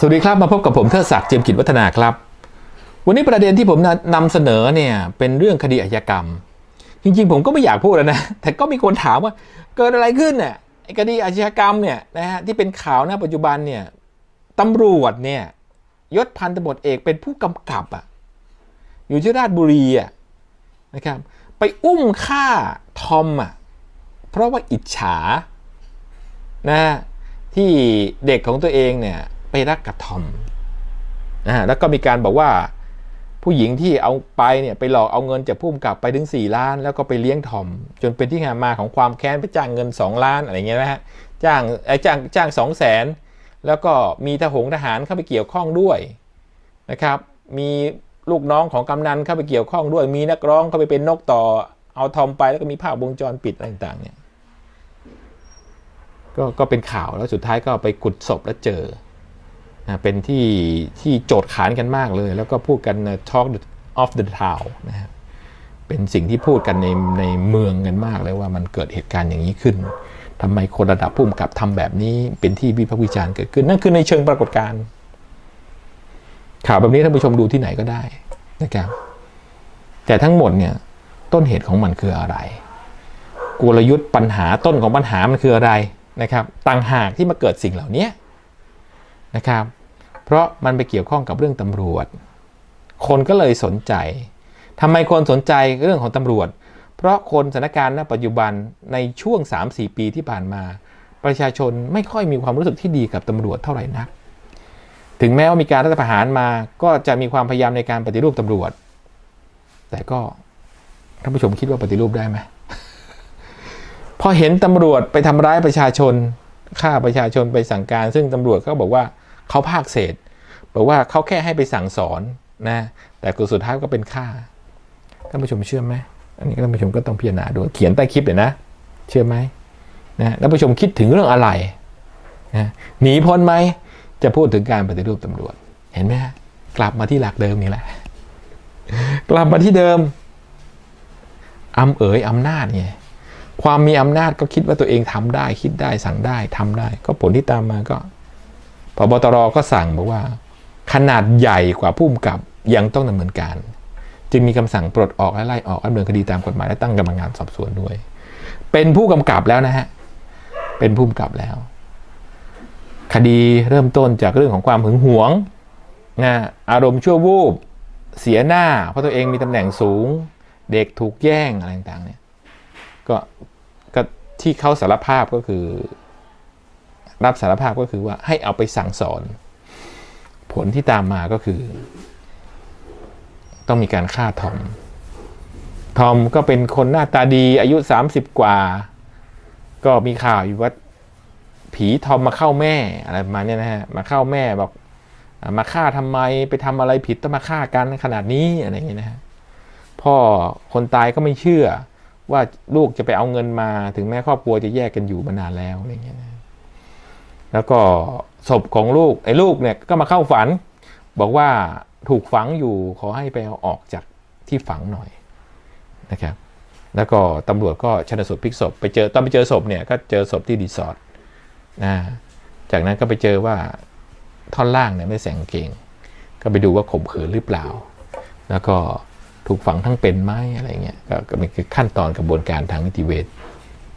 สวัสดีครับมาพบกับผมเทิดศักดิ์เจียมกิจวัฒนาครับ วันนี้ประเด็นที่ผมนำเสนอเนี่ยเป็นเรื่องคดีอาชญากรรม จริงๆ ผมก็ไม่อยากพูดแล้วนะ แต่ก็มีคนถามว่าเกิดอะไรขึ้นเนี่ยคดีอาชญากรรมเนี่ยนะฮะที่เป็นข่าวณปัจจุบันเนี่ยตำรวจเนี่ยยศพันตำรวจเอกเป็นผู้กำกับอะอยู่ที่ราชบุรีอะนะครับไปอุ้มฆ่าทอมอะเพราะว่าอิจฉานะฮะที่เด็กของตัวเองเนี่ย ไปรักกับทอมนะฮะแล้วก็มีการบอกว่า ผู้หญิงที่เอาไปเนี่ยไปหลอกเอาเงินจากผู้กำกับไปถึง 4 ล้าน แล้วก็ไปเลี้ยงทอม จนเป็นที่มาของความแค้นไปจ้างเงิน 2 ล้านอะไรเงี้ยนะฮะจ้างไอ้จ้างจ้างสองแสนแล้วก็มีทหงทหารเข้าไปเกี่ยวข้องด้วยนะครับ มีลูกน้องของกำนันเข้าไปเกี่ยวข้องด้วย มีนักร้องเข้าไปเป็นนกต่อ เอาทอมไปแล้วก็มีภาพวงจรปิดอะไรต่างๆเนี่ยก็ก็เป็นข่าวแล้วสุดท้ายก็ไปขุดศพแล้วเจอ เป็นที่ที่โจทย์ขานกันมากเลย แล้วก็พูดกัน talk of the town นะครับเป็นสิ่งที่พูดกันในในเมืองกันมากเลยว่ามันเกิดเหตุการณ์อย่างนี้ขึ้นทำไมคนระดับผู้กำกับทำแบบนี้ เป็นที่วิพากษ์วิจารณ์เกิดขึ้น นั่นคือในเชิงปรากฏการณ์ข่าวแบบนี้ท่านผู้ชมดูที่ไหนก็ได้นะครับแต่ทั้งหมดเนี่ยต้นเหตุของมันคืออะไร กลยุทธ์ปัญหาต้นของปัญหามันคืออะไรนะครับต่างหากที่มาเกิดสิ่งเหล่านี้นะครับ เพราะมันไปเกี่ยวข้องกับเรื่องตำรวจ คนก็เลยสนใจทำไมคนสนใจเรื่องของตำรวจ เพราะคนสถานการณ์ณปัจจุบันในช่วง 3-4 ปีที่ผ่านมา ประชาชนไม่ค่อยมีความรู้สึกที่ดีกับตำรวจเท่าไหร่นัก ถึงแม้ว่ามีการรัฐประหารมาก็จะมีความพยายามในการปฏิรูปตำรวจ แต่ก็ท่านผู้ชมคิดว่าปฏิรูปได้ไหมพอเห็นตำรวจไปทำร้ายประชาชนฆ่าประชาชนไปสั่งการ ซึ่งตำรวจเขาบอกว่า เขาภาคเศษบอกว่าเขาแค่ให้ไปสั่งสอนนะแต่สุดท้ายก็เป็นฆ่าท่านผู้ชมเชื่อไหมอันนี้ท่านผู้ชมก็ต้องพิจารณาดูเขียนใต้คลิปเลยนะ เชื่อไหมนะท่านผู้ชมคิดถึงเรื่องอะไรนะหนีพ้นไหมจะพูดถึงการปฏิรูปตำรวจ เห็นไหมฮะกลับมาที่หลักเดิมนี่แหละ กลับมาที่เดิมอำเอ๋ยอำนาจไงความมีอำนาจก็คิดว่าตัวเองทำได้ คิดได้สั่งได้ทำได้ ก็ผลที่ตามมาก็ พบตรก็สั่งบอกว่า ขนาดใหญ่กว่าผู้กำกับยังต้องดำเนินการ จึงมีคำสั่งปลดออกและไล่ออกดำเนินคดีตามกฎหมายและตั้งกรรมงานสอบสวนด้วย เป็นผู้กำกับแล้วนะฮะเป็นผู้กำกับแล้ว คดีเริ่มต้นจากเรื่องของความหึงหวงนะอารมณ์ชั่ววูบเสียหน้า เพราะตัวเองมีตำแหน่งสูง เด็กถูกแย่งอะไรต่างๆเนี่ยก็ก็ที่เขาสารภาพก็คือ รับสารภาพก็คือว่าให้เอาไปสั่งสอน ผลที่ตามมาก็คือ ต้องมีการฆ่าทอม ทอมก็เป็นคนหน้าตาดีอายุ 30 กว่า ก็มีข่าวอยู่ว่าผีทอมมาเข้าแม่อะไรประมาณเนี้ยนะฮะมาเข้าแม่บอกมาฆ่าทำไมไปทำอะไรผิดต้องมาฆ่ากันขนาดนี้อะไรอย่างเงี้ยนะฮะพ่อคนตายก็ไม่เชื่อว่าลูกจะไปเอาเงินมาถึงแม้ครอบครัวจะแยกกันอยู่มานานแล้วอะไรอย่างเงี้ยนะ แล้วก็ศพของลูกไอ้ลูกเนี่ยก็มาเข้าฝัน บอกว่าถูกฝังอยู่ขอให้ไปเอาออกจากที่ฝังหน่อยนะครับ แล้วก็ตำรวจก็ชนสูตรพลิกศพไปเจอตอนไปเจอศพเนี่ยก็เจอศพที่รีสอร์ทนะจากนั้นก็ไปเจอว่าท่อนล่างเนี่ยไม่ใส่กางเกง ก็ไปดูว่าข่มขืนหรือเปล่า แล้วก็ถูกฝังทั้งเป็นไหมอะไรเงี้ยก็เป็นขั้นตอนกระบวนการทางนิติเวช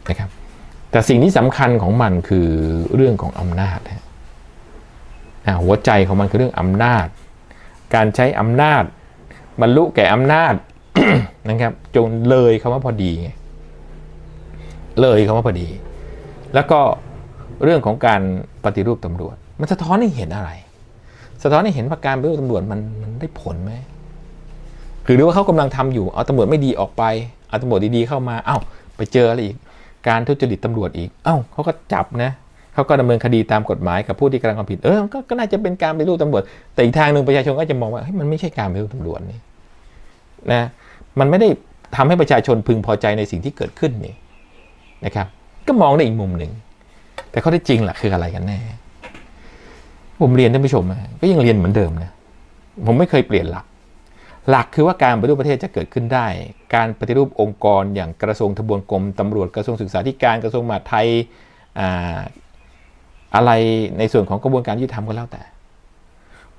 นะครับ แต่สิ่งที่สำคัญของมันคือเรื่องของอำนาจฮะหัวใจของมันคือเรื่องอำนาจ การใช้อำนาจบรรลุแก่อำนาจนะครับจนเลยคำว่าพอดีไงเลยคำว่าพอดี แล้วก็เรื่องของการปฏิรูปตำรวจ มันสะท้อนให้เห็นอะไร สะท้อนให้เห็นว่าการปฏิรูปตำรวจมันมันได้ผลไหมหรือว่าเขากำลังทำอยู่เอาตำรวจไม่ดีออกไปเอาตำรวจดีๆเข้ามาเอ้าไปเจออะไรอีก การทุจริตตำรวจอีก เอ้าเขาก็จับนะเขาก็ดำเนินคดีตามกฎหมายกับผู้ที่กำลังทำผิด เออ ก็ก็น่าจะเป็นการไปรูปตำรวจ แต่อีกทางหนึ่งประชาชนก็จะมองว่าเฮ้ยมันไม่ใช่การไปรูปตำรวจนี่นะ มันไม่ได้ทำให้ประชาชนพึงพอใจในสิ่งที่เกิดขึ้นนี่นะครับ ก็มองในอีกมุมหนึ่ง แต่ข้อท็จจริงล่ะคืออะไรกันแน่ ผมเรียนท่านผู้ชมนะก็ยังเรียนเหมือนเดิมนะ ผมไม่เคยเปลี่ยนหลัก หลักคือว่าการปฏิรูปประเทศจะเกิดขึ้นได้ การปฏิรูปองค์กรอย่างกระทรวงทบวงกรมตำรวจกระทรวงศึกษาธิการกระทรวงมหาดไทยอะไรในส่วนของกระบวนการยุติธรรมก็แล้วแต่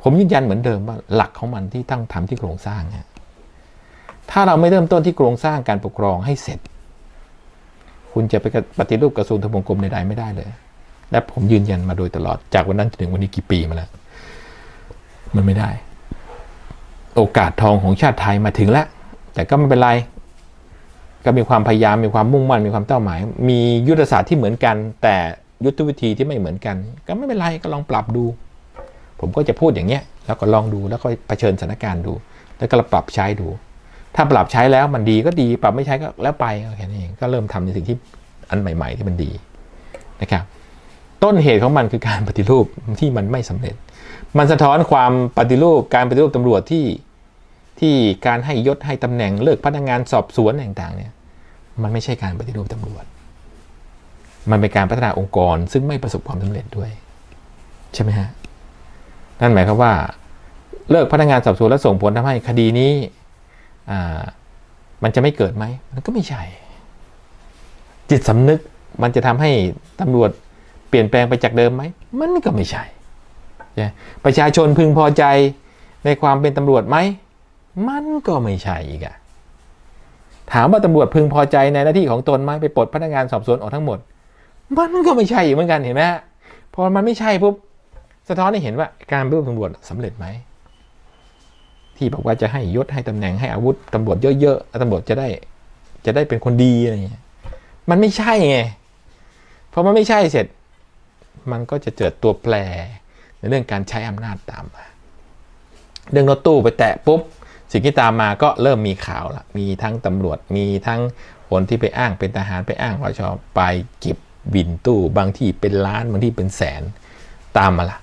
ผมยืนยันเหมือนเดิมว่าหลักของมันที่ตั้งทำที่โครงสร้างถ้าเราไม่เริ่มต้นที่โครงสร้างการปกครองให้เสร็จ คุณจะไปปฏิรูปกระทรวงทบวงกรมใดๆไม่ได้เลย และผมยืนยันมาโดยตลอดจากวันนั้นจนถึงวันนี้กี่ปีมาแล้ว มันไม่ได้ โอกาสทองของชาติไทยมาถึงแล้ว แต่ก็ไม่เป็นไร ก็มีความพยายามมีความมุ่งมั่นมีความเป้าหมาย มียุทธศาสตร์ที่เหมือนกัน แต่ยุทธวิธีที่ไม่เหมือนกัน ก็ไม่เป็นไรก็ลองปรับดู ผมก็จะพูดอย่างเงี้ยแล้วก็ลองดูแล้วก็เผชิญสถานการณ์ดู แล้วก็ปรับใช้ดู ถ้าปรับใช้แล้วมันดีก็ดี ปรับไม่ใช้ก็แล้วไปแค่นี้เองก็เริ่มทำในสิ่งที่อันใหม่ ๆ ที่มันดีนะครับต้นเหตุของมันคือการปฏิรูปที่มันไม่สำเร็จ มันสะท้อนความปฏิรูปการปฏิรูปตำรวจที่ที่การให้ยศให้ตำแหน่งเลิกพนักงานสอบสวนต่างๆเนี่ยมันไม่ใช่การปฏิรูปตำรวจ มันเป็นการพัฒนาองค์กรซึ่งไม่ประสบความสำเร็จด้วย ใช่ไหมฮะ นั่นหมายความว่า เลิกพนักงานสอบสวนแล้วส่งผลทำให้คดีนี้อ่ามันจะไม่เกิดไหม มันก็ไม่ใช่ จิตสำนึกมันจะทำให้ตำรวจเปลี่ยนแปลงไปจากเดิมไหม มันก็ไม่ใช่ใช่ ประชาชนพึงพอใจในความเป็นตำรวจไหม มันก็ไม่ใช่อีกอะถามว่าตำรวจพึงพอใจในหน้าที่ของตนไหมไปปลดพนักงานสอบสวนออกทั้งหมด มันก็ไม่ใช่อีกเหมือนกันเห็นไหมพอมันไม่ใช่ปุ๊บสะท้อนให้เห็นว่าการปฏิรูปตำรวจสำเร็จไหมที่บอกว่าจะให้ยศให้ตำแหน่งให้อาวุธตำรวจเยอะๆแล้วตำรวจจะได้จะได้เป็นคนดีอะไรเงี้ยมันไม่ใช่ไงพอมันไม่ใช่เสร็จ มันก็จะเกิดตัวแปร ในเรื่องการใช้อำนาจตามมา เรื่องรถตู้ไปแตะปุ๊บสิ่งที่ตามมาก็เริ่มมีข่าวละมีทั้งตำรวจมีทั้งคนที่ไปอ้างเป็นทหารไปอ้างรชอไปเก็บบินตู้บางที่เป็นล้านบางที่เป็นแสนตามมาละ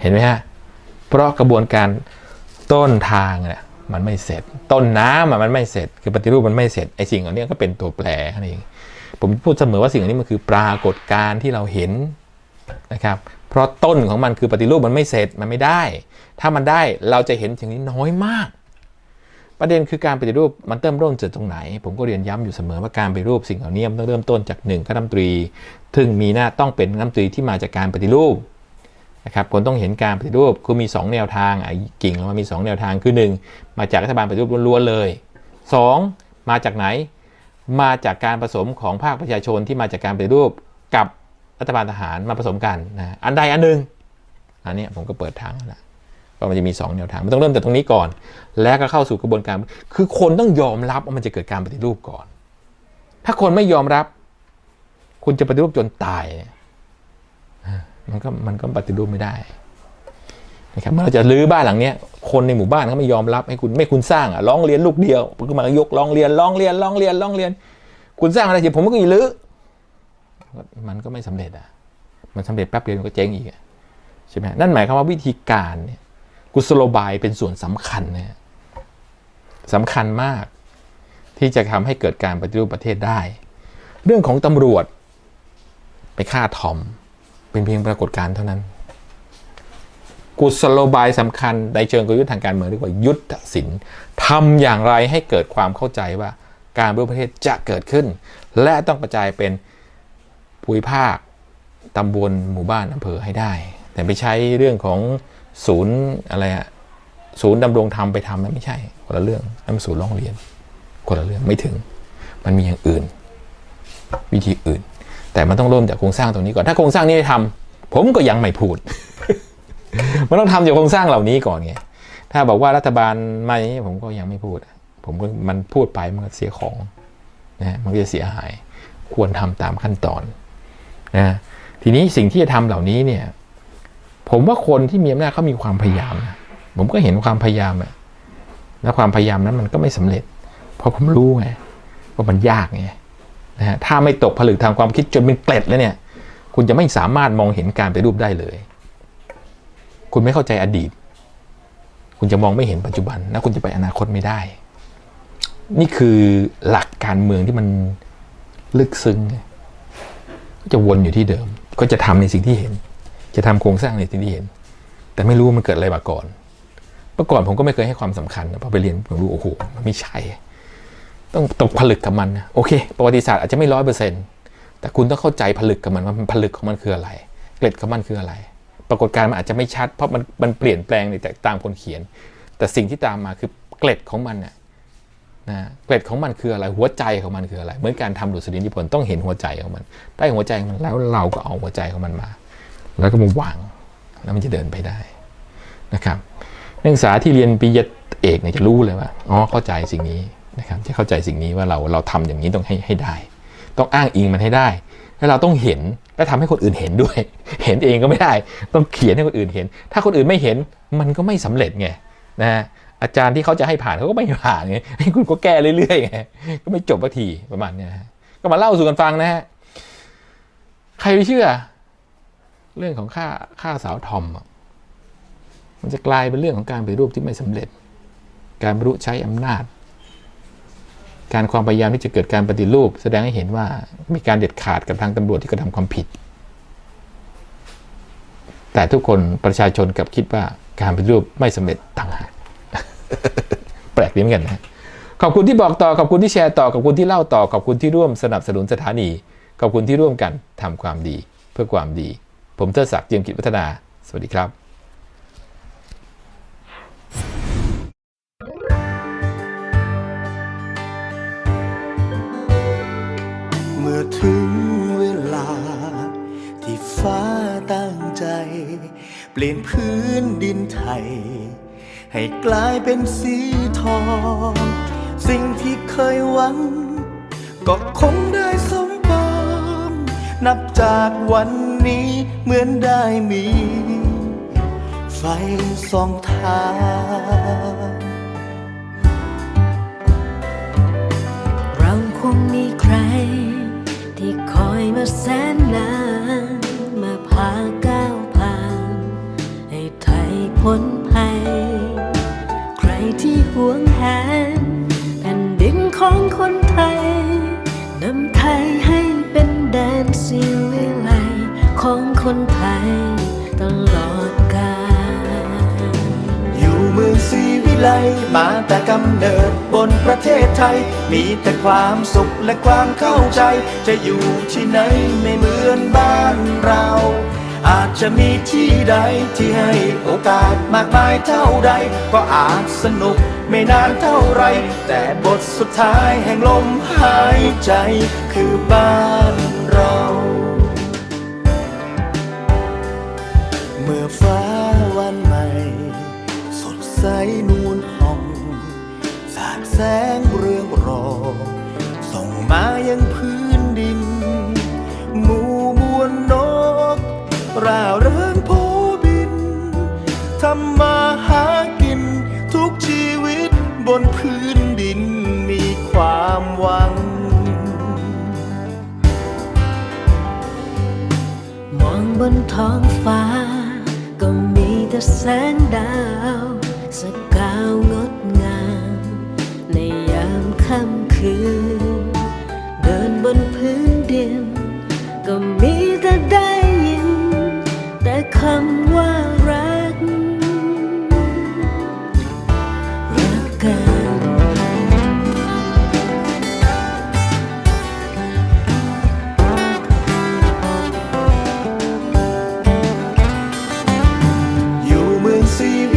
เห็นไหมฮะเพราะกระบวนการต้นทางเนี่ยมันไม่เสร็จ ต้นน้ำมันไม่เสร็จ คือปฏิรูปมันไม่เสร็จไอ้สิ่งเหล่านี้ก็เป็นตัวแปรนั่นเองผมพูดเสมอว่าสิ่งเหล่านี้มันคือปรากฏการณ์ที่เราเห็น นะครับเพราะต้นของมันคือปฏิรูปมันไม่เสร็จมันไม่ได้ ถ้ามันได้เราจะเห็นสิ่างนี้น้อยมาก ประเด็นคือการปฏิรูปมันเริ่มต้นจากตรงไหน ผมก็เรียนย้ำอยู่เสมอว่าการปฏิรูปสิ่งเหล่านี้มันต้องเริ่มต้นจากหนึ่งคณะรัฐมนตรีซึ่งมีหน้าต้องเป็นคณะรัฐมนตรีที่มาจากการปฏิรูปนะครับคนต้องเห็นการปฏิรูปคือมี 2 แนวทางไอ้กิ่งแล้วมันมี 2 แนวทางคือ 1 มาจากรัฐบาลปฏิรูปล้วนๆเลย 2 มาจากไหน มาจากการผสมของภาคประชาชนที่มาจากการปฏิรูปกับ รัฐบาลทหารมาผสมกันนะอันใดอันหนึ่งอันนี้ผมก็เปิดทางแล้วก็มันจะมี 2 แนวทางมันต้องเริ่มจากตรงนี้ก่อน แล้วก็เข้าสู่กระบวนการ คือคนต้องยอมรับว่ามันจะเกิดการปฏิรูปก่อน ถ้าคนไม่ยอมรับ คุณจะปฏิรูปจนตายเนี่ยมันก็มันก็ปฏิรูปไม่ได้นะครับเมื่อเราจะรื้อบ้านหลังเนี้ยคนในหมู่บ้านเขาไม่ยอมรับให้คุณไม่คุณสร้างอะร้องเรียนลูกเดียวก็มายกร้องเรียนร้องเรียนร้องเรียนร้องเรียน คุณสร้างอะไรเสร็จผมก็อีรื้อ มันก็ไม่สำเร็จอะ มันสำเร็จแป๊บเดียวมันก็เจ๊งอีกใช่ไหมนั่นหมายความว่าวิธีการเนี่ยกุศโลบายเป็นส่วนสำคัญนะสำคัญมากที่จะทำให้เกิดการปฏิรูปประเทศได้ เรื่องของตำรวจไปฆ่าทอม เป็นเพียงปรากฏการณ์เท่านั้น กุศโลบายสำคัญในเชิงกลยุทธ์ทางการเมืองเรียกว่ายุทธศิลป์ทำอย่างไรให้เกิดความเข้าใจว่าการปฏิรูปประเทศจะเกิดขึ้น และต้องกระจายเป็น ภูมิภาคตำบลหมู่บ้านอำเภอให้ได้ แต่ไปใช้เรื่องของศูนย์อะไรอะศูนย์ดำรงธรรมไปทำนั้นไม่ใช่คนละเรื่องนั่นศูนย์ร้องเรียนคนละเรื่องไม่ถึง มันมีอย่างอื่น วิธีอื่น แต่มันต้องเริ่มจากโครงสร้างตรงนี้ก่อนถ้าโครงสร้างนี้ไม่ทำผมก็ยังไม่พูด มันต้องทำจากโครงสร้างเหล่านี้ก่อนไงถ้าบอกว่ารัฐบาลไม่ผมก็ยังไม่พูด ผมก็มันพูดไปมันก็เสียของนะมันก็จะเสียหาย ควรทำตามขั้นตอน นะทีนี้สิ่งที่จะทำเหล่านี้เนี่ย ผมว่าคนที่มีอำนาจเขามีความพยายามนะผมก็เห็นความพยายามอะและความพยายามนั้นมันก็ไม่สำเร็จ เพราะผมรู้ไงว่ามันยากไงนะฮะถ้าไม่ตกผลึกทางความคิดจนเป็นเกล็ดแล้วเนี่ย คุณจะไม่สามารถมองเห็นการไปรูปได้เลย คุณไม่เข้าใจอดีต คุณจะมองไม่เห็นปัจจุบันและคุณจะไปอนาคตไม่ได้ นี่คือหลักการเมืองที่มันลึกซึ้งไง จะวนอยู่ที่เดิม ก็จะทำในสิ่งที่เห็น จะทำโครงสร้างในสิ่งที่เห็น แต่ไม่รู้ว่ามันเกิดอะไรมาก่อนเมื่อก่อนผมก็ไม่เคยให้ความสำคัญพอไปเรียนผมรู้โอ้โหมันไม่ใช่ ต้องตกผลึกกับมันโอเค ประวัติศาสตร์อาจจะไม่ร้อยเปอร์เซ็นต์แต่คุณต้องเข้าใจผลึกกับมันว่าผลึกของมันคืออะไร เกล็ดของมันคืออะไร ปรากฏการณ์มันอาจจะไม่ชัด เพราะมันมันเปลี่ยนแปลงในแต่ตามคนเขียน แต่สิ่งที่ตามมาคือเกล็ดของมันน่ะ นะเกล็ดของมันคืออะไรหัวใจของมันคืออะไร เหมือนการทำดุษฎีนิพนธ์ต้องเห็นหัวใจของมัน ได้หัวใจของมันแล้วเราก็เอาหัวใจของมันมา แล้วก็มาวางแล้วมันจะเดินไปได้นะครับนักศึกษาที่เรียนปริญญาเอกเนี่ยจะรู้เลยว่าอ๋อเข้าใจสิ่งนี้นะครับจะเข้าใจสิ่งนี้ว่าเราเราทำอย่างนี้ต้องให้ให้ได้ ต้องอ้างอิงมันให้ได้ แล้วเราต้องเห็นและทำให้คนอื่นเห็นด้วย เห็นเองก็ไม่ได้ ต้องเขียนให้คนอื่นเห็น ถ้าคนอื่นไม่เห็นมันก็ไม่สำเร็จไงนะฮะ อาจารย์ที่เขาจะให้ผ่านเขาก็ไม่ผ่านไงคุณก็แก้เรื่อยๆไงก็ไม่จบสักทีประมาณเนี้ยนะก็มาเล่าสู่กันฟังนะฮะใครไปเชื่อ เรื่องของค่าค่าสาวทอม มันจะกลายเป็นเรื่องของการปฏิรูปที่ไม่สำเร็จ การบรรลุใช้อำนาจ การความพยายามที่จะเกิดการปฏิรูป แสดงให้เห็นว่ามีการเด็ดขาดกับทางตำรวจที่กระทำความผิด แต่ทุกคนประชาชนกับคิดว่าการปฏิรูปไม่สำเร็จต่างหาก แปลกดีเหมือนกันนะขอบคุณที่บอกต่อขอบคุณที่แชร์ต่อขอบคุณที่เล่าต่อขอบคุณที่ร่วมสนับสนุนสถานี ขอบคุณที่ร่วมกันทำความดีเพื่อความดี ผมเทดศักดิ์เจียมกิจวัฒนา สวัสดีครับเมื่อถึงเวลา ที่ฟ้าตั้งใจ เปลี่ยนพื้นดินไทย ให้กลายเป็นสีทอง สิ่งที่เคยหวัง ก็คงได้สมปองนับจากวันนี้เหมือนได้มี ไฟสองทางเราคงมีใคร ที่คอยมาแสนนาน มาพาก้าวผ่าน ให้ไทยพ้น หวงแหนแผ่นดินของคนไทยนำไทยให้เป็นแดนสิวิไลของคนไทยตลอดกาลอยู่เมืองศรีวิไลมาแต่กำเนิดบนประเทศไทย มีแต่ความสุขและความเข้าใจ จะอยู่ที่ไหนไม่เหมือนบ้านเราอาจจะมีที่ใดที่ให้โอกาสมากมายเท่าใด ก็อาจสนุก ไม่นานเท่าไร แต่บทสุดท้ายแห่งลมหายใจคือบ้านเรา เมื่อฟ้าวันใหม่ สดใสนวลผ่อง สาดแสง บนท้องฟ้า ก็มีแต่แสงดาวสกาวงดงาม ในยามค่ำคืน